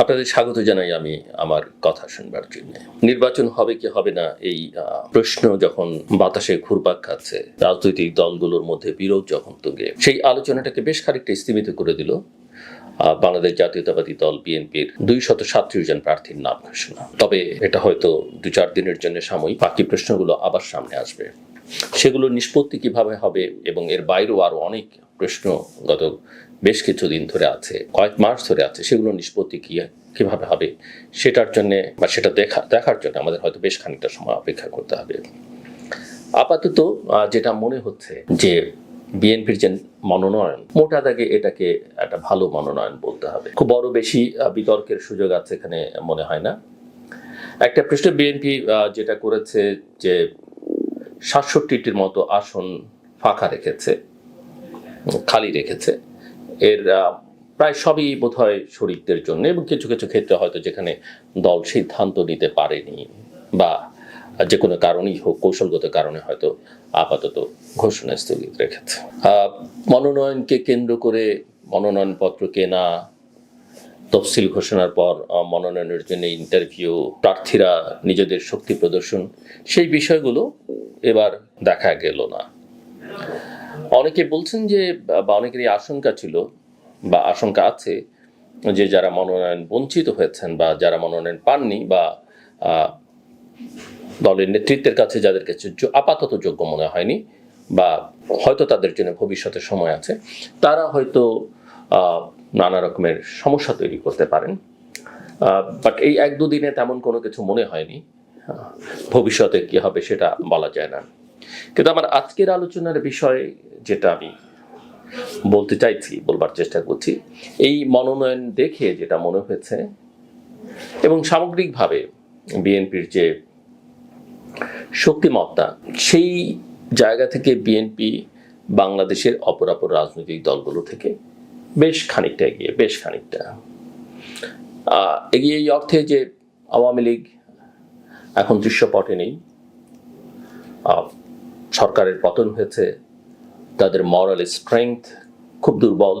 আপনাদের স্বাগত জানাই আমি আমার কথা শুনবার জন্য। নির্বাচন হবে কি হবে না এই প্রশ্ন যখন বাতাসে ঘুরপাক খাচ্ছে, রাজনৈতিক দলগুলোর মধ্যে বিরোধ যখন তুঙ্গে, সেই আলোচনাটাকে বেশ খানিকটা স্থিমিত করে দিল বাংলাদেশ জাতীয়তাবাদী দল বিএনপির দুই শত সাতত্রিশ জন প্রার্থীর নাম ঘোষণা। তবে এটা হয়তো দু চার দিনের জন্য সাময়িক, বাকি প্রশ্নগুলো আবার সামনে আসবে। সেগুলোর নিষ্পত্তি কীভাবে হবে এবং এর বাইরেও আরও অনেক প্রশ্ন গত বেশ কিছুদিন ধরে আছে, কয়েক মাস ধরে আছে, সেগুলো নিষ্পত্তি কি, কীভাবে হবে, সেটার জন্য বা সেটা দেখা, দেখার জন্য আমাদের হয়তো বেশ খানিকটা সময় অপেক্ষা করতে হবে। আপাতত যেটা মনে হচ্ছে যে বিএনপির যে মনোনয়ন, মোটা দাগে এটাকে একটা ভালো মনোনয়ন বলতে হবে। খুব বড় বেশি বিতর্কের সুযোগ আছে এখানে মনে হয় না। একটা পৃষ্ঠ বিএনপি যেটা করেছে যে সাতষট্টিটির মতো আসন ফাঁকা রেখেছে, খালি রেখেছে এর প্রায় সবই বোধহয় শরিকদের জন্য এবং কিছু কিছু ক্ষেত্রে হয়তো যেখানে দল সিদ্ধান্ত নিতে পারেনি বা যে কোনো কারণেই হোক, কৌশলগত কারণে হয়তো আপাতত ঘোষণা স্থগিত রেখেছে। মনোনয়নকে কেন্দ্র করে মনোনয়নপত্র কেনা, তফসিল ঘোষণার পর মনোনয়নের জন্য ইন্টারভিউ, প্রার্থীরা নিজেদের শক্তি প্রদর্শন, সেই বিষয়গুলো এবার দেখা গেল না। অনেকে বলছেন যে, বা অনেকেরই আশঙ্কা ছিল, বা আশঙ্কা আছে, যে যারা মনোনয়ন বঞ্চিত হয়েছেন, বা যারা মনোনয়ন পাননি, বা দলের নেতৃত্বের কাছে যাদের কাছে আপাতত যোগ্য মনে হয়নি, বা হয়তো তাদের জন্য ভবিষ্যতে সময় আছে, তারা হয়তো নানা রকমের সমস্যা তৈরি করতে পারেন। বাট এই এক দুদিনে তেমন কোনো কিছু মনে হয়নি। ভবিষ্যতে কি হবে সেটা বলা যায় না। কিন্তু আমার আজকের আলোচনার বিষয় যেটা আমি বলতে চাইছি, বলবার চেষ্টা করছি, এই মনোনয়ন দেখে যেটা মনে হয়েছে এবং সামগ্রিকভাবে বিএনপির যে শক্তিমত্তা, সেই জায়গা থেকে বিএনপি বাংলাদেশের অপরাপর রাজনৈতিক দলগুলো থেকে বেশ খানিকটা এগিয়ে, বেশ খানিকটা এগিয়ে এই অর্থে যে আওয়ামী লীগ এখন দৃশ্যপটে নেই। সরকারের পতন হয়েছে, তাদের মরাল স্ট্রেংথ খুব দুর্বল,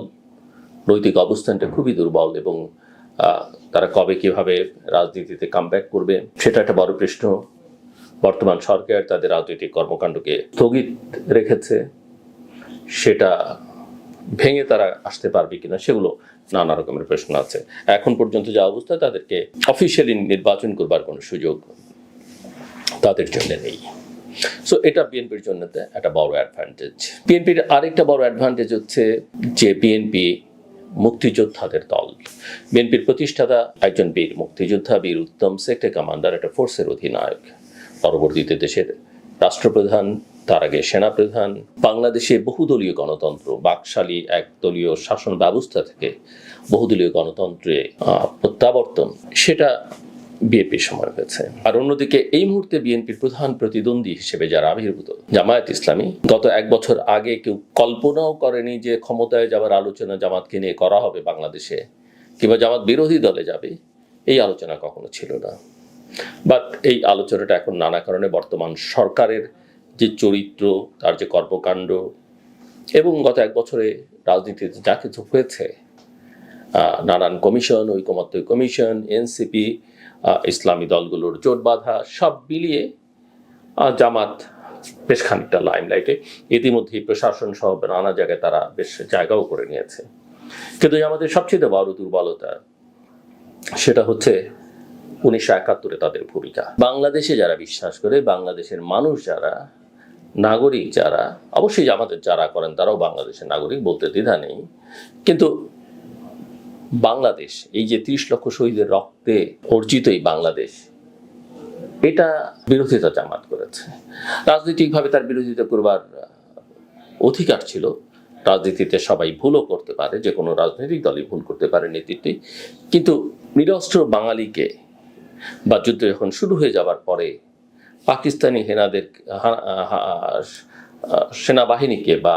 নৈতিক অবস্থানটা খুবই দুর্বল এবং তারা কবে কীভাবে রাজনীতিতে কামব্যাক করবে সেটা একটা বড় প্রশ্ন। বর্তমান সরকার তাদের রাজনৈতিক কর্মকাণ্ডকে স্থগিত রেখেছে, সেটা ভেঙে তারা আসতে পারবে কিনা সেগুলো নানা রকমের প্রশ্ন আছে। এখন পর্যন্ত যা অবস্থা তাদেরকে অফিসিয়ালি নির্বাচন করবার কোনো সুযোগ তাদের জন্য নেই। সো এটা বিএনপির জন্য একটা বড় অ্যাডভান্টেজ বিএনপির আরেকটা বড় অ্যাডভান্টেজ হচ্ছে যে বিএনপি মুক্তিযোদ্ধাদের দল। বিএনপির প্রতিষ্ঠাতা একজন বীর মুক্তিযোদ্ধা, বীর উত্তম সেক্টর কমান্ডার একটা ফোর্সের অধিনায়ক। পরবর্তীতে দেশের রাষ্ট্রপ্রধান, তার আগে সেনাপ্রধান, বাংলাদেশে বহুদলীয় গণতন্ত্র, বাকশালী একদলীয় শাসন ব্যবস্থা থেকে বহুদলীয় গণতন্ত্রে প্রত্যাবর্তন। সেটা বিএনপির সময় হয়েছে। আর অন্যদিকে এই মুহূর্তে বিএনপির প্রধান প্রতিদ্বন্দ্বী হিসেবে যারা আবির্ভূত, জামায়াত ইসলামী, গত এক বছর আগে কেউ কল্পনাও করেনি যে ক্ষমতায় যাওয়ার আলোচনা জামাতকে নিয়ে করা হবে বাংলাদেশে, কিংবা জামাত বিরোধী দলে যাবে, এই আলোচনা কখনো ছিল না। বাট এই আলোচনাটা এখন নানা কারণে বর্তমান সরকারের যে চরিত্র, তার যে কর্মকাণ্ড, এবং গত এক বছরে রাজনীতিতে যা কিছু হয়েছে নানান কমিশন, ঐকমত্য কমিশন, এনসিপি ইসলামী দলগুলোর জোট বাঁধা সব মিলিয়ে জামাত বেশ খানিকটা লাইমলাইটে ইতিমধ্যেই প্রশাসন সহ নানা জায়গায় তারা বেশ জায়গাও করে নিয়েছে। কিন্তু আমাদের সবচেয়ে বড় দুর্বলতা, সেটা হচ্ছে উনিশশো একাত্তরে তাদের ভূমিকা। বাংলাদেশে যারা বিশ্বাস করে, বাংলাদেশের মানুষ যারা, নাগরিক যারা, অবশ্যই আমাদের যারা করেন, তারাও বাংলাদেশের নাগরিক বলতে দ্বিধা নেই। কিন্তু বাংলাদেশ, এই যে ত্রিশ লক্ষ শহীদের রক্তে অর্জিত এই বাংলাদেশ, এটা বিরোধিতা জামাত করেছে। রাজনৈতিকভাবে তার বিরোধিতা করবার অধিকার ছিল। রাজনীতিতে সবাই ভুলও করতে পারে, যে কোনো রাজনৈতিক দলই ভুল করতে পারে নেতৃত্বে। কিন্তু নিরস্ত্র বাঙালিকে বা যুদ্ধ যখন শুরু হয়ে যাবার পরে পাকিস্তানি হেনাদের সেনাবাহিনীকে বা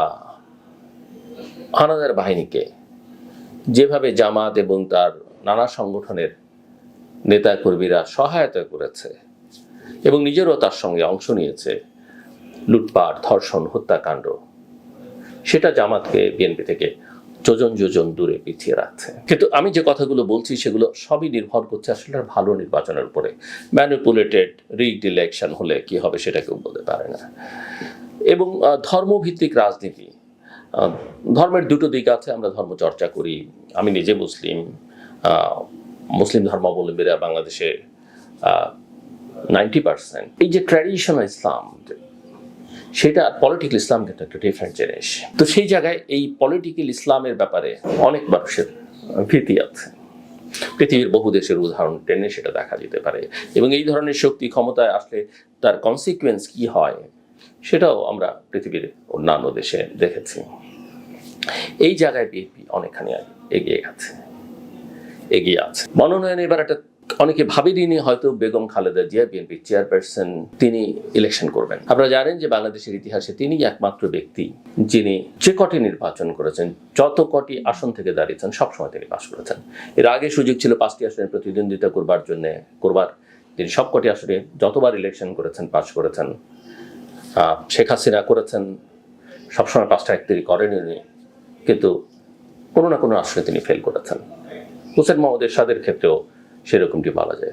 হানাদার বাহিনীকে যেভাবে জামাত এবং তার নানা সংগঠনের নেতাকর্মীরা সহায়তা করেছে এবং নিজেরও তার সঙ্গে অংশ নিয়েছে, লুটপাট, ধর্ষণ, হত্যাকাণ্ড, সেটা জামাতকে বিএনপি থেকে যোজন যোজন দূরে পিছিয়ে রাখছে। কিন্তু আমি যে কথাগুলো বলছি, সেগুলো সবই নির্ভর করছে আসলে ভালো নির্বাচনের উপরে। ম্যানিপুলেটেড রিগড ইলেকশন হলে কি হবে সেটা কেউ বলতে পারে না। এবং ধর্মভিত্তিক রাজনীতি ধর্মের দুটো দিক আছে, আমরা ধর্ম চর্চা করি। আমি নিজে মুসলিম মুসলিম ধর্মাবলম্বীরা বাংলাদেশে নাইনটি পার্সেন্ট এই যে ট্র্যাডিশনাল ইসলাম সেটা পলিটিক্যাল ইসলাম কিন্তু একটা ডিফারেন্ট জিনিস। তো সেই জায়গায় এই পলিটিক্যাল ইসলামের ব্যাপারে অনেক মানুষের ভীতি আছে। পৃথিবীর বহু দেশের উদাহরণ টেনে সেটা দেখা যেতে পারে। এবং এই ধরনের শক্তি ক্ষমতায় আসলে তার কনসিকুয়েন্স কি হয়, সেটাও আমরা পৃথিবীর অন্যান্য দেশে দেখেছি। এই জায়গায় বিএনপি অনেকখানি এগিয়ে গেছে, এগিয়ে আছে। মনোনয়ন এবার একটা অনেকে ভাবেনি, হয়তো বেগম খালেদা জিয়া বিএনপি চেয়ারপারসন তিনি ইলেকশন করবেন। আপনারা জানেন যে বাংলাদেশের ইতিহাসে তিনি একমাত্র ব্যক্তি যিনি যে কটি নির্বাচন করেছেন, যত কটি আসন থেকে দাঁড়িয়েছেন, সবসময় তিনি পাশ করেছেন। এর আগে সুযোগ ছিল পাঁচটি আসনে প্রতিদ্বন্দ্বিতা করবার জন্য, করবার। তিনি সবকটি আসনে যতবার ইলেকশন করেছেন, পাশ করেছেন। শেখ হাসিনা করেছেন, সবসময় পাঁচটা এক তিনি করেনি। কিন্তু কোনো না কোনো আসনে তিনি ফেল করেছেন। হুসেন মোহাম্মদ এরশাদের ক্ষেত্রেও সেরকমটি বলা যায়।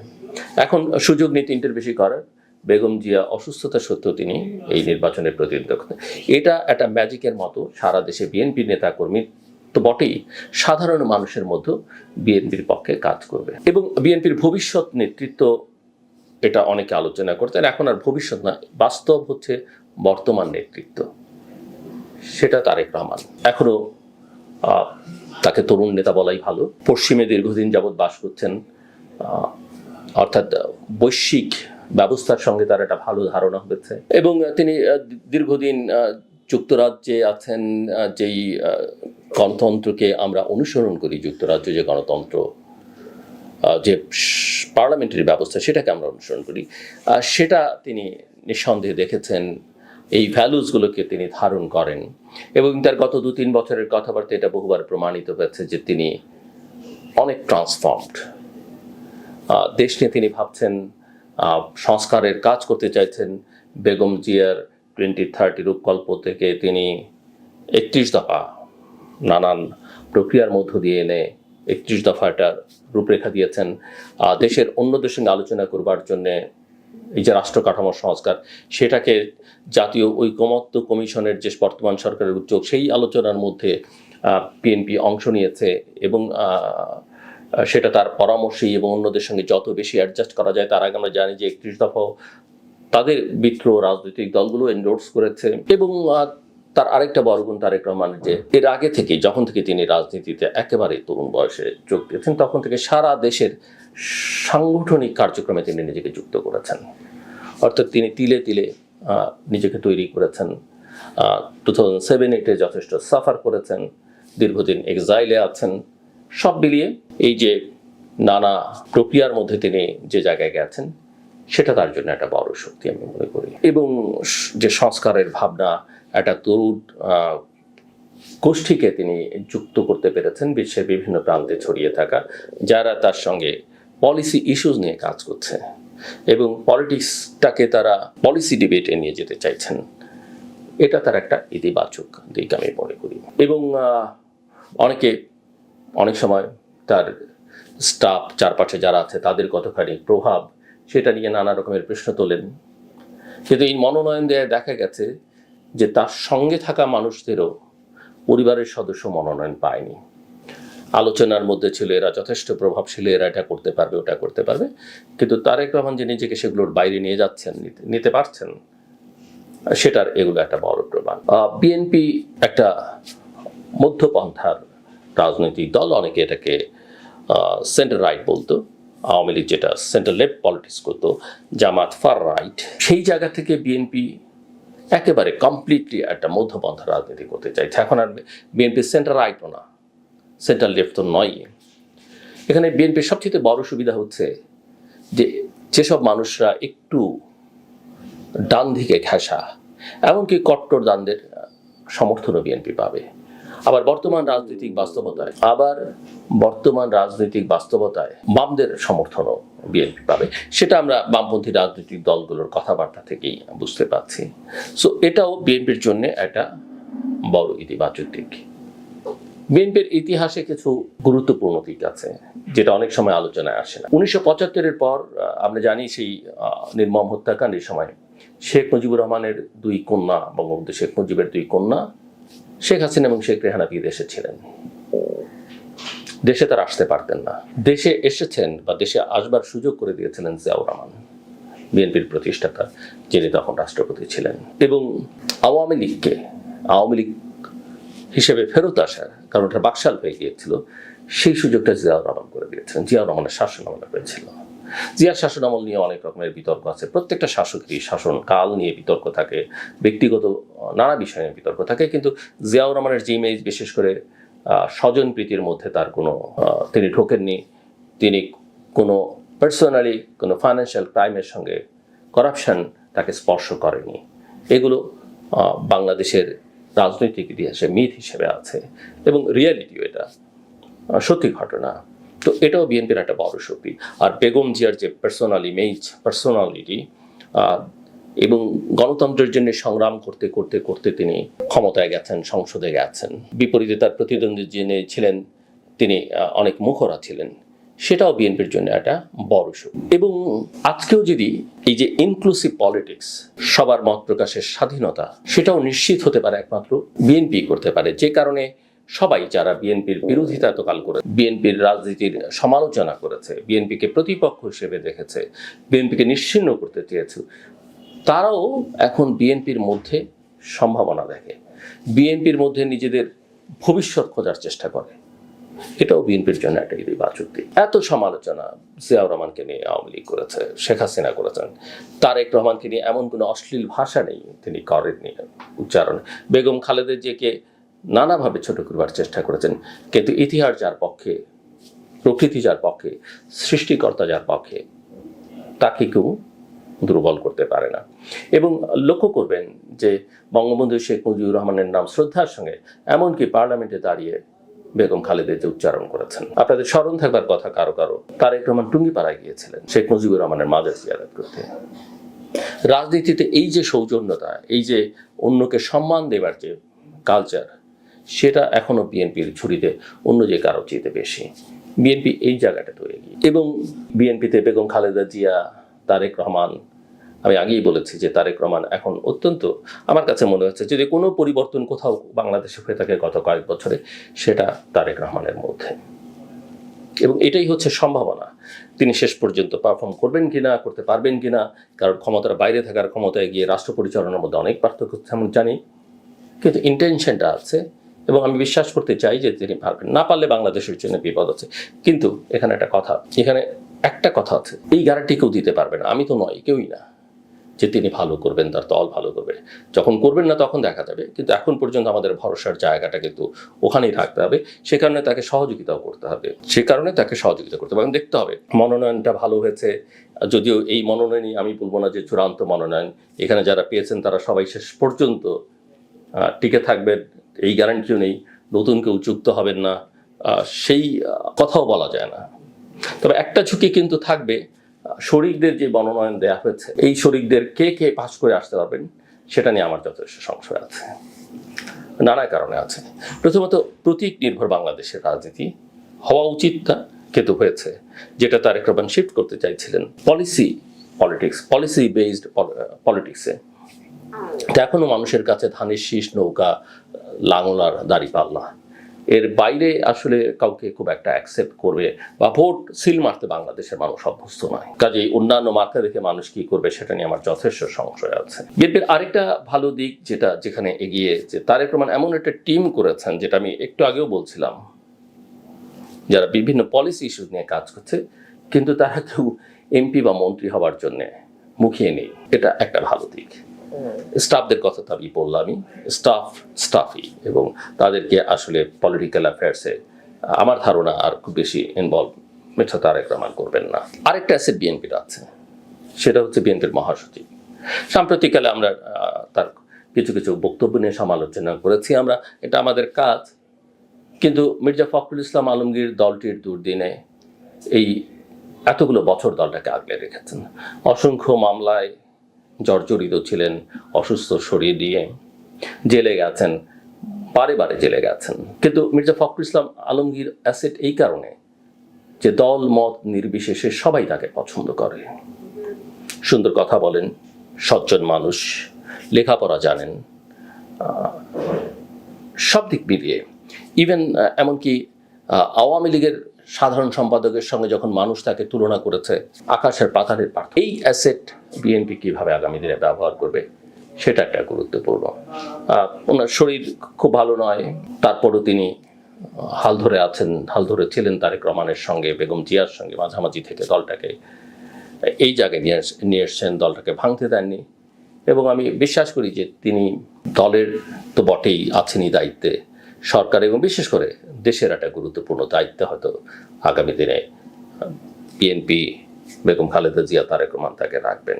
এখন সুযোগ নিয়ে তিনটের বেশি করার বেগম জিয়া অসুস্থতা সত্ত্বেও তিনি এই নির্বাচনের করতেন এটা একটা ম্যাজিকের মতো সারা দেশে বিএনপি নেতাকর্মী তো বটেই সাধারণ মানুষের মধ্যে বিএনপির পক্ষে কাজ করবে। এবং বিএনপির ভবিষ্যৎ নেতৃত্ব এটা অনেকে আলোচনা করতেন এখন আর ভবিষ্যৎ না বাস্তব হচ্ছে বর্তমান নেতৃত্ব। সেটা তারেক রহমান। এখনও আহ, তাকে তরুণ নেতা বলাই ভালো। পশ্চিমে দীর্ঘদিন যাবৎ বাস করছেন অর্থাৎ বৈশ্বিক ব্যবস্থার সঙ্গে তার একটা ভালো ধারণা হয়েছে। এবং তিনি দীর্ঘদিন যুক্তরাজ্যে আছেন যেই গণতন্ত্রকে আমরা অনুসরণ করি, যুক্তরাজ্য যে গণতন্ত্র যে পার্লামেন্টারি ব্যবস্থা, সেটাকে আমরা অনুসরণ করি। সেটা তিনি নিঃসন্দেহে দেখেছেন। এই ভ্যালুসগুলোকে তিনি ধারণ করেন। এবং তার গত দু তিন বছরের কথাবার্তা এটা বহুবার প্রমাণিত হয়েছে যে তিনি অনেক ট্রান্সফর্মড দেশ নিয়ে তিনি ভাবছেন সংস্কারের কাজ করতে চাইছেন। বেগম জিয়ার টোয়েন্টি থার্টি রূপকল্প থেকে তিনি একত্রিশ দফা নানান প্রক্রিয়ার মধ্য দিয়ে এনে একত্রিশ দফা একটা রূপরেখা দিয়েছেন। দেশের অন্যদের সঙ্গে আলোচনা করবার জন্যে এই যে রাষ্ট্র কাঠামোর সংস্কার, সেটাকে জাতীয় ঐকমত্য কমিশনের যে বর্তমান সরকারের উদ্যোগ, সেই আলোচনার মধ্যে পিএনপি অংশ নিয়েছে এবং সেটা তার পরামর্শেই এবং অন্যদের সঙ্গে যত বেশি অ্যাডজাস্ট করা যায়, তার আগে আমরা জানি যে একত্রিশ দফা তাদের মিত্র রাজনৈতিক দলগুলো এন্ডোর্স করেছে এবং তার আরেকটা বড় গুণ তারেক রহমানের যে এর আগে থেকে যখন থেকে তিনি রাজনীতিতে একেবারে তরুণ বয়সে যোগ দিয়েছেন তখন থেকে সারা দেশের সাংগঠনিক কার্যক্রমে তিনি নিজেকে যুক্ত করেছেন। অর্থাৎ তিনি তিলে তিলে নিজেকে তৈরি করেছেন। টু থাউজেন্ড সেভেন এইটে যথেষ্ট সাফার করেছেন দীর্ঘদিন এক্সাইলে আছেন। সব মিলিয়ে এই যে নানা প্রক্রিয়ার মধ্যে তিনি যে জায়গায় গেছেন সেটা তার জন্য একটা বড় শক্তি আমি মনে করি। এবং যে সংস্কারের ভাবনা একটা তরুণ গোষ্ঠীকে তিনি যুক্ত করতে পেরেছেন বিশ্বের বিভিন্ন প্রান্তে ছড়িয়ে থাকা, যারা তার সঙ্গে পলিসি ইস্যুস নিয়ে কাজ করছে এবং পলিটিক্সটাকে তারা পলিসি ডিবেটে নিয়ে যেতে চাইছেন। এটা তার একটা ইতিবাচক দিক আমি মনে করি। এবং অনেকে অনেক সময় তার স্টাফ চারপাশে যারা আছে তাদের কতখানি প্রভাব সেটা নিয়ে নানা রকমের প্রশ্ন তোলেন। কিন্তু এই মনোনয়ন দেওয়ায় দেখা গেছে যে তার সঙ্গে থাকা মানুষদেরও পরিবারের সদস্য মনোনয়ন পায়নি। আলোচনার মধ্যে ছিল এরা যথেষ্ট প্রভাবশালী, এরা এটা করতে পারবে, ওটা করতে পারবে। কিন্তু তারেক রহমান যে নিজেকে সেগুলোর বাইরে নিয়ে যাচ্ছেন, নিতে- পারছেন, সেটার এগুলো একটা বড় প্রমাণ। বিএনপি একটা মধ্যপন্থার রাজনৈতিক দল, অনেকে এটাকে সেন্টার রাইট বলতো, আওয়ামী লীগ যেটা সেন্টার লেফট পলিটিক্স করতো, জামাত ফার রাইট সেই জায়গা থেকে বিএনপি একেবারে কমপ্লিটলি একটা মধ্যপন্থা রাজনীতি করতে চাইছে। এখন আর বিএনপি সেন্টার রাইটও না। সেন্টার লেফট তো নয় এখানে বিএনপির সবচেয়ে বড় সুবিধা হচ্ছে যে যেসব মানুষরা একটু ডান দিকে ঘেঁষা, এমনকি কট্টর দানদের সমর্থনও বিএনপি পাবে। আবার বর্তমান রাজনৈতিক বাস্তবতায়, আবার বর্তমান রাজনৈতিক বাস্তবতায় বামদের সমর্থনও বিএনপি পাবে। সেটা আমরা বামপন্থী রাজনৈতিক দলগুলোর কথাবার্তা থেকেই বুঝতে পারছি। সো এটাও বিএনপির জন্য একটা বড় ইতিবাচক দিক। বিএনপির ইতিহাসে কিছু গুরুত্বপূর্ণ দিক আছে, যেটা অনেক সময় আলোচনায় আসে না। উনিশশো পঁচাত্তরের পর আমরা জানি সেই নির্মম হত্যাকাণ্ডের সময় শেখ মুজিবুর রহমানের দুই কন্যা, বঙ্গবন্ধু শেখ মুজিবের দুই কন্যা শেখ হাসিনা এবং শেখ রেহানা বিদেশে ছিলেন? দেশে তারা আসতে পারতেন না। দেশে এসেছেন বা দেশে আসবার সুযোগ করে দিয়েছিলেন জিয়াউর রহমান, বিএনপির প্রতিষ্ঠাতা, যিনি তখন রাষ্ট্রপতি ছিলেন। এবং আওয়ামী লীগকে, আওয়ামী লীগ হিসেবে ফেরত আসার, কারণ ওটা বাকশাল হয়ে গিয়েছিল, সেই সুযোগটা জিয়াউর রহমান করে দিয়েছিলেন। জিয়াউর রহমানের শাসন আমলে হয়েছিল। জিয়ার শাসন আমল নিয়ে অনেক রকমের বিতর্ক আছে। প্রত্যেকটা শাসকেরই শাসন কাল নিয়ে বিতর্ক থাকে, ব্যক্তিগত নানা বিষয় নিয়ে বিতর্ক থাকে। কিন্তু জিয়াউর রহমানের যে ইমেজ বিশেষ করে স্বজন প্রীতির মধ্যে তার কোনো তিনি ঢোকেননি। তিনি কোনো পার্সোনালি কোনো ফাইন্যান্সিয়াল ক্রাইমের সঙ্গে করাপশন তাকে স্পর্শ করেনি। এগুলো বাংলাদেশের রাজনৈতিক ইতিহাসে মিথ হিসেবে আছে। এবং রিয়ালিটিও এটা সত্যি ঘটনা। তো এটাও বিএনপির একটা বড় শক্তি। আর বেগম জিয়ার যে পার্সোনাল ইমেজ পার্সোনালিটি এবং গণতন্ত্রের জন্য সংগ্রাম করতে করতে করতে তিনি ক্ষমতায় গেছেন, সংসদে গেছেন। বিপরীতে তার প্রতিদ্বন্দ্বী যিনি ছিলেন, তিনি অনেক মুখরা ছিলেন। সেটাও বিএনপির জন্য একটা বড় শক্তি। এবং আজকেও যদি এই যে ইনক্লুসিভ পলিটিক্স সবার মত প্রকাশের স্বাধীনতা, সেটাও নিশ্চিত হতে পারে একমাত্র বিএনপি করতে পারে। যে কারণে সবাই যারা বিএনপির বিরোধিতা এতকাল করে, বিএনপির রাজনীতির সমালোচনা করেছে, বিএনপিকে প্রতিপক্ষ হিসেবে দেখেছে, বিএনপিকে নিশ্চিন্ন করতে চেয়েছে, তারাও এখন বিএনপির মধ্যে সম্ভাবনা দেখে। বিএনপির মধ্যে নিজেদের ভবিষ্যৎ খোঁজার চেষ্টা করে। এটাও বিএনপির জন্য একটা ইতিবাচক দিক। এত সমালোচনা জিয়াউর রহমানকে নিয়ে আওয়ামী লীগ করেছে, শেখ হাসিনা করেছেন। তারেক রহমানকে নিয়ে এমন কোনো অশ্লীল ভাষা নেই তিনি করেননি উচ্চারণ। বেগম খালেদের জিয়াকে নানাভাবে ছোট করবার চেষ্টা করেছেন। কিন্তু ইতিহাস যার পক্ষে, প্রকৃতি যার পক্ষে, সৃষ্টিকর্তা যার পক্ষে, তাকে কেউ দুর্বল করতে পারে না। এবং লক্ষ্য করবেন যে বঙ্গবন্ধু শেখ মুজিবুর রহমানের নাম শ্রদ্ধার সঙ্গে এমনকি পার্লামেন্টে দাঁড়িয়ে বেগম খালেদের উচ্চারণ করেছেন। আপনাদের স্মরণ থাকবার কথা কারও কারও, তারেক রহমান টুঙ্গিপাড়ায় গিয়েছিলেন শেখ মুজিবুর রহমানের মাজার জিয়ারত করতে। রাজনীতিতে এই যে সৌজন্যতা, এই যে অন্যকে সম্মান দেবার যে কালচার সেটা এখনও বিএনপির ঝুড়িতে, অন্য যে কারও চেয়ে বেশি। বিএনপি এই জায়গাটা তৈরি এবং বিএনপিতে বেগম খালেদা জিয়া, তারেক রহমান, আমি আগেই বলেছি যে তারেক রহমান এখন অত্যন্ত, আমার কাছে মনে হচ্ছে যদি কোনো পরিবর্তন কোথাও বাংলাদেশে হয়ে থাকে গত কয়েক বছরে, সেটা তারেক রহমানের মধ্যে। এবং এটাই হচ্ছে সম্ভাবনা। তিনি শেষ পর্যন্ত পারফর্ম করবেন কিনা, করতে পারবেন কিনা, কারণ ক্ষমতার বাইরে থাকার ক্ষমতায় গিয়ে রাষ্ট্র পরিচালনার মধ্যে অনেক পার্থক্য আমি জানি। কিন্তু ইন্টেনশনটা আছে এবং আমি বিশ্বাস করতে চাই যে তিনি পারবেন। না পারলে বাংলাদেশের জন্য বিপদ আছে। কিন্তু এখানে একটা কথা, এখানে একটা কথা আছে। এই গ্যারান্টি কেউ দিতে পারবে না। আমি তো নয়, কেউই না যে তিনি ভালো করবেন, তার দল ভালো করবে। যখন করবেন না তখন দেখা যাবে। কিন্তু এখন পর্যন্ত আমাদের ভরসার জায়গাটা কিন্তু ওখানেই থাকতে হবে। সে কারণে তাকে সহযোগিতাও করতে হবে। সে কারণে তাকে সহযোগিতা করতে হবে। এবং দেখতে হবে, মনোনয়নটা ভালো হয়েছে। যদিও এই মনোনয়নই আমি বলব না যে চূড়ান্ত মনোনয়ন। এখানে যারা পেয়েছেন তারা সবাই শেষ পর্যন্ত টিকে থাকবেন। এই গ্যারান্টিও নেই, নতুন কেউ যুক্ত হবেন না সেই কথাও বলা যায় না। তবে একটা ঝুঁকি কিন্তু থাকবে শরিকদের যে মনোনয়ন দেওয়া হয়েছে, এই শরিকদের কে কে পাস করে আসতে পারবেন, সেটা নিয়ে আমার যথেষ্ট সংশয় আছে। নানা কারণে আছে। প্রথমত, প্রতীক নির্ভর বাংলাদেশের রাজনীতি হওয়া উচিত না, কিন্তু হয়েছে। যেটা তারেক রহমান শিফট করতে চাইছিলেন পলিসি পলিটিক্স পলিসি বেসড পলিটিক্সে এখনও মানুষের কাছে ধানের শীষ নৌকা লাঙলার দাড়ি পাল্লা এর বাইরে আসলে কাউকে খুব একটা অ্যাকসেপ্ট করবে বা ভোট সিল মারতে বাংলাদেশের মানুষ অভ্যস্ত নয়। কাজেই অন্যান্য মার্কা দেখে মানুষ কি করবে সেটা নিয়ে আমার যথেষ্ট সংশয় আছে। বিএনপির আরেকটা ভালো দিক যেটা যেখানে এগিয়ে যে তারেক রহমান এমন একটা টিম করেছেন যেটা আমি একটু আগেও বলছিলাম। যারা বিভিন্ন পলিসি ইস্যু নিয়ে কাজ করছে, কিন্তু তারা কেউ এমপি বা মন্ত্রী হওয়ার জন্য মুখিয়ে নেই। এটা একটা ভালো দিক। স্টাফদের কথা তো আমি বললামই। স্টাফ স্টাফই এবং তাদেরকে আসলে পলিটিক্যাল অ্যাফেয়ার্সে আমার ধারণা আর খুব বেশি ইনভলভ মিথ্যা তারেক রহমান করবেন না। আরেকটা অ্যাসেট বিএনপির আছে, সেটা হচ্ছে বিএনপির মহাসচিব। সাম্প্রতিককালে আমরা তার কিছু কিছু বক্তব্য নিয়ে সমালোচনা করেছি আমরা, এটা আমাদের কাজ। কিন্তু মির্জা ফখরুল ইসলাম আলমগীর দলটির দুর্দিনে এই এতগুলো বছর দলটাকে আগলে রেখেছেন। অসংখ্য মামলায় জর্জরিত ছিলেন অসুস্থ শরীর দিয়ে। জেলে গেছেন, বারে বারে জেলে গেছেন। কিন্তু মির্জা ফখরুল ইসলাম আলমগীর অ্যাসেট এই কারণে যে দল, মত নির্বিশেষে সবাই তাকে পছন্দ করে। সুন্দর কথা বলেন, সজ্জন মানুষ, লেখাপড়া জানেন সব দিক মিলিয়ে। ইভেন এমনকি আওয়ামী লীগের সাধারণ সম্পাদকের সঙ্গে যখন মানুষ তাকে তুলনা করেছে, আকাশের পাতালের পার্থক্য। এই অ্যাসেট বিএনপি কীভাবে আগামী দিনে ব্যবহার করবে, সেটা একটা গুরুত্বপূর্ণ। ওনার শরীর খুব ভালো নয়, তারপরও তিনি হাল ধরে আছেন, হাল ধরে ছিলেন তারেক রহমানের সঙ্গে, বেগম জিয়ার সঙ্গে মাঝামাঝি থেকে দলটাকে, এই জায়গায় নিয়ে নিয়ে এসছেন, দলটাকে ভাঙতে দেননি। এবং আমি বিশ্বাস করি যে তিনি দলের তো বটেই আছেনই দায়িত্বে। সরকার এবং বিশেষ করে দেশের একটা গুরুত্বপূর্ণ দায়িত্ব হয়তো আগামী দিনে, বিএনপি বেগম খালেদা জিয়া, তারেক রহমান তাকে রাখবেন।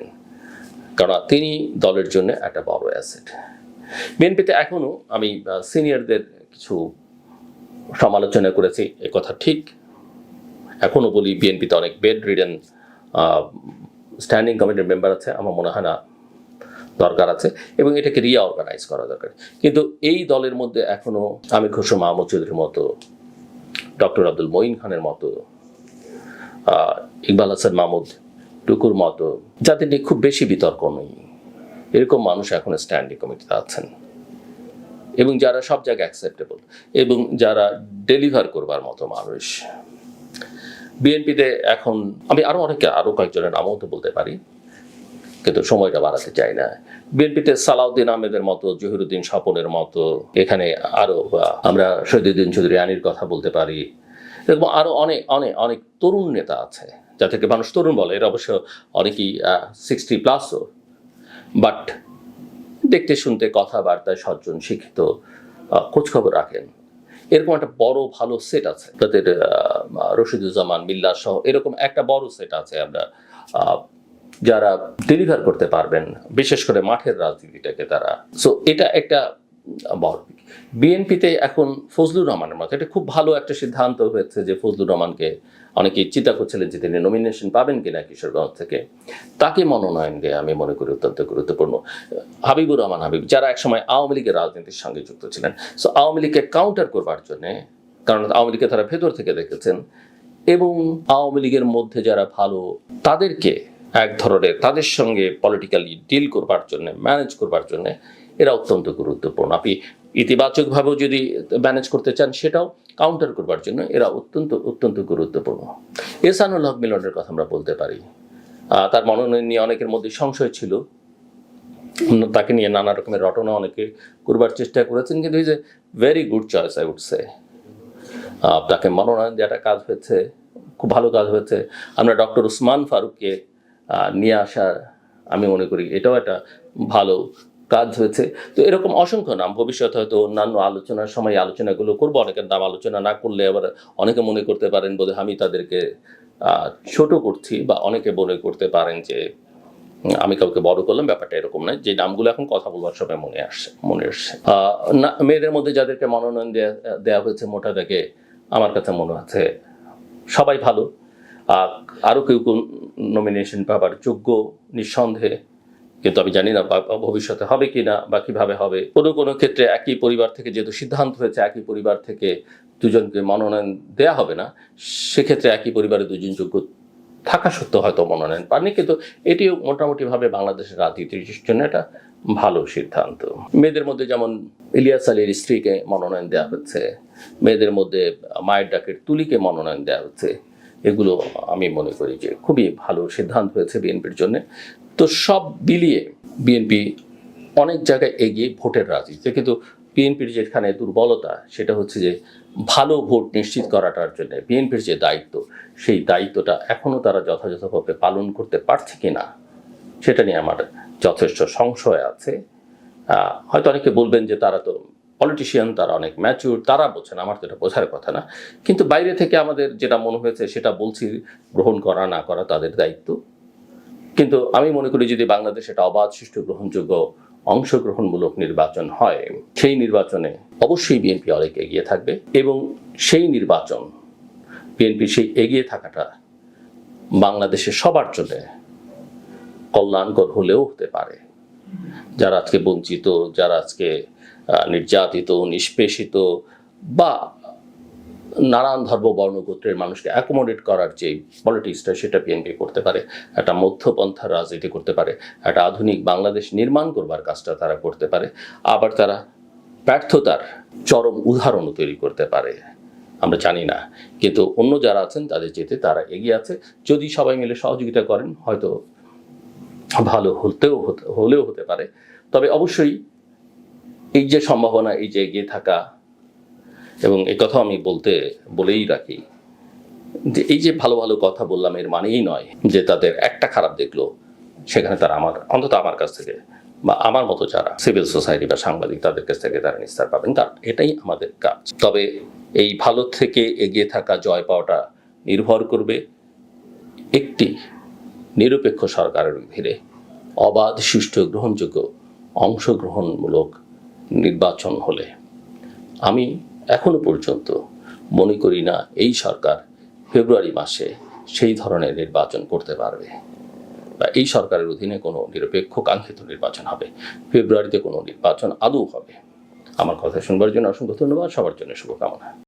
কারণ তিনি দলের জন্য একটা বড় অ্যাসেট বিএনপিতে এখনও আমি সিনিয়রদের কিছু সমালোচনা করেছি, এ কথা ঠিক। এখনও বলি, বিএনপিতে অনেক বেড রিডেন স্ট্যান্ডিং কমিটির মেম্বার আছে। আমার মনে হয় না দরকার আছে এবং এটাকে রিঅর্গানাইজ করা দরকার। কিন্তু এই দলের মধ্যে এখনও আমির খসরু মাহমুদ চৌধুরীর মতো, ডক্টর আব্দুল মঈন খানের মতো ইকবাল হাসান মাহমুদ টুকুর মতো, যাদের নিয়ে খুব বেশি বিতর্ক নেই, এরকম মানুষ এখন স্ট্যান্ডিং কমিটিতে আছেন। এবং যারা সব জায়গায় অ্যাকসেপ্টেবল এবং যারা ডেলিভার করবার মতো মানুষ। বিএনপিতে এখন আমি আরও অনেকে আরও কয়েকজনের নামও তো বলতে পারি। কিন্তু সময়টা বাড়াতে চাই না। বিএনপিতে সালাউদ্দিন আহমেদের মতো জহিরুদ্দিন স্বপনের মতো এখানে আরও আহ, আমরা শহীদুদ্দিন চৌধুরী আনির কথা বলতে পারি। এরকম আরও অনেক অনেক অনেক তরুণ নেতা আছে যাদেরকে মানুষ তরুণ বলে। এরা অবশ্য অনেকেই সিক্সটি প্লাসও বাট দেখতে শুনতে কথাবার্তায় সজ্জন শিক্ষিত খোঁজখবর রাখেন। এরকম একটা বড় ভালো সেট আছে। তাদের রশিদুজ্জামান মিল্লা সহ এরকম একটা বড় সেট আছে আমরা যারা ডেলিভার করতে পারবেন, বিশেষ করে মাঠের রাজনীতিটাকে তারা। সো এটা একটা বড় বিএনপিতে এখন ফজলুর রহমানের মতো, এটা খুব ভালো একটা সিদ্ধান্ত হয়েছে যে ফজলুর রহমানকে অনেকেই চিন্তা করছিলেন যে তিনি নমিনেশন পাবেন কিনা কিশোরগঞ্জ থেকে। তাকে মনোনয়ন দিয়ে আমি মনে করি অত্যন্ত গুরুত্বপূর্ণ। হাবিবুর রহমান হাবিব, যারা একসময় আওয়ামী লীগের রাজনীতির সঙ্গে যুক্ত ছিলেন। সো আওয়ামী লীগকে কাউন্টার করবার জন্যে, কারণ আওয়ামী লীগকে তারা ভেতর থেকে দেখেছেন, এবং আওয়ামী লীগের মধ্যে যারা ভালো, তাদেরকে এক ধরনের তাদের সঙ্গে পলিটিক্যালি ডিল করবার জন্য ম্যানেজ করবার জন্য এরা অত্যন্ত গুরুত্বপূর্ণ। আপনি ইতিবাচকভাবেও যদি ম্যানেজ করতে চান, সেটাও কাউন্টার করবার জন্য এরা অত্যন্ত অত্যন্ত গুরুত্বপূর্ণ। এসানুল হক মিলনের কথা আমরা বলতে পারি। তার মনোনয়ন নিয়ে অনেকের মধ্যে সংশয় ছিল। তাকে নিয়ে নানা রকমের রটনা অনেকে করবার চেষ্টা করেছেন, কিন্তু is a very good choice I would say তাকে মনোনয়ন দেওয়াটা কাজ হয়েছে, খুব ভালো কাজ হয়েছে। আমরা ডক্টর উসমান ফারুককে নিয়ে আসার আমি মনে করি এটাও একটা ভালো কাজ হয়েছে। তো এরকম অসংখ্য নাম, ভবিষ্যতে হয়তো অন্যান্য আলোচনার সময় আলোচনাগুলো করব। অনেকের নাম আলোচনা না করলে আবার অনেকে মনে করতে পারেন বোধ আমি তাদেরকে ছোট করছি বা অনেকে মনে করতে পারেন যে আমি কাউকে বড় করলাম, ব্যাপারটা এরকম নয়। যে নামগুলো এখন কথা বলবার সময় মনে আসছে মনে আসছে। মেয়েদের মধ্যে যাদেরকে মনোনয়ন দেওয়া দেওয়া হয়েছে মোটা দাগে, আমার কাছে মনে হচ্ছে সবাই ভালো। আরও কেউ কেউ নমিনেশন পাবার যোগ্য নিঃসন্দেহে, কিন্তু আমি জানি না ভবিষ্যতে হবে কি না বা কীভাবে হবে। কোনো কোনো ক্ষেত্রে একই পরিবার থেকে যেহেতু সিদ্ধান্ত হয়েছে, একই পরিবার থেকে দুজনকে মনোনয়ন দেয়া হবে না, সেক্ষেত্রে একই পরিবারে দুজন যোগ্য থাকা সত্ত্বেও হয়তো মনোনয়ন পাননি, কিন্তু এটিও মোটামুটিভাবে বাংলাদেশের রাজনীতির জন্য একটা ভালো সিদ্ধান্ত। মেয়েদের মধ্যে যেমন ইলিয়াস আলীর স্ত্রীকে মনোনয়ন দেওয়া হচ্ছে, মেয়েদের মধ্যে মায়ের ডাকের তুলিকে মনোনয়ন দেওয়া হচ্ছে এগুলো আমি মনে করি যে খুবই ভালো সিদ্ধান্ত হয়েছে বিএনপির জন্য। তো সব বিলিয়ে বিএনপি অনেক জায়গায় এগিয়ে ভোটের রাজনীতিতে, কিন্তু বিএনপির যেখানে দুর্বলতা, সেটা হচ্ছে যে ভালো ভোট নিশ্চিত করাটার জন্য বিএনপির যে দায়িত্ব, সেই দায়িত্বটা এখনও তারা যথাযথভাবে পালন করতে পারছে কি না সেটা নিয়ে আমার যথেষ্ট সংশয় আছে। হয়তো অনেকে বলবেন যে তারা তো পলিটিশিয়ান তারা অনেক ম্যাচিউর তারা বোঝেন, আমার তো এটা বোঝার কথা না। কিন্তু বাইরে থেকে আমাদের যেটা মনে হয়েছে, সেটা বলছি, গ্রহণ করা, না করা তাদের দায়িত্ব। কিন্তু আমি মনে করি যদি বাংলাদেশে এটা অবাধ, সুষ্ঠু, গ্রহণযোগ্য, অংশগ্রহণমূলক নির্বাচন হয়, সেই নির্বাচনে অবশ্যই বিএনপি অনেক এগিয়ে থাকবে এবং সেই নির্বাচন বিএনপি সেই এগিয়ে থাকাটা বাংলাদেশের সবার জন্য কল্যাণকর হলেও হতে পারে। যারা আজকে বঞ্চিত, যারা আজকে নির্যাতিত, নিষ্পেষিত বা নানান ধর্ম বর্ণগোত্রের মানুষকে অ্যাকোমোডেট করার যে পলিটিক্সটা সেটা বিএনপি করতে পারে, একটা মধ্যপন্থার রাজনীতি করতে পারে, একটা আধুনিক বাংলাদেশ নির্মাণ করবার কাজটা তারা করতে পারে, আবার তারা ব্যর্থতার চরম উদাহরণও তৈরি করতে পারে। আমরা জানি না, কিন্তু অন্য যারা আছেন তাদের যেতে তারা এগিয়ে আছে। যদি সবাই মিলে সহযোগিতা করেন, হয়তো ভালো হতেও হতে, হলেও হতে পারে। তবে অবশ্যই এই যে সম্ভাবনা, এই যে এগিয়ে থাকা এবং এই কথা আমি বলতে, বলেই রাখি যে এই যে ভালো ভালো কথা বললাম, এর মানেই নয় যে তাদের একটা খারাপ দেখল, সেখানে তারা আমার, অন্তত আমার কাছ থেকে বা আমার মতো যারা সিভিল সোসাইটি বা সাংবাদিক, তাদের কাছ থেকে তারা নিস্তার পাবেন। কারণ এটাই আমাদের কাজ। তবে এই ভালো থেকে এগিয়ে থাকা, জয় পাওয়াটা নির্ভর করবে একটি নিরপেক্ষ সরকারের অধীনে অবাধ সুষ্ঠু গ্রহণযোগ্য অংশগ্রহণমূলক নির্বাচন হলে। আমি এখনও পর্যন্ত মনে করি না এই সরকার ফেব্রুয়ারি মাসে সেই ধরনের নির্বাচন করতে পারবে। বা এই সরকারের অধীনে কোনো নিরপেক্ষ কাঙ্ক্ষিত নির্বাচন হবে। ফেব্রুয়ারিতে কোনো নির্বাচন আদৌ হবে। আমার কথা শুনবার জন্য অসংখ্য ধন্যবাদ। সবার জন্য শুভকামনা।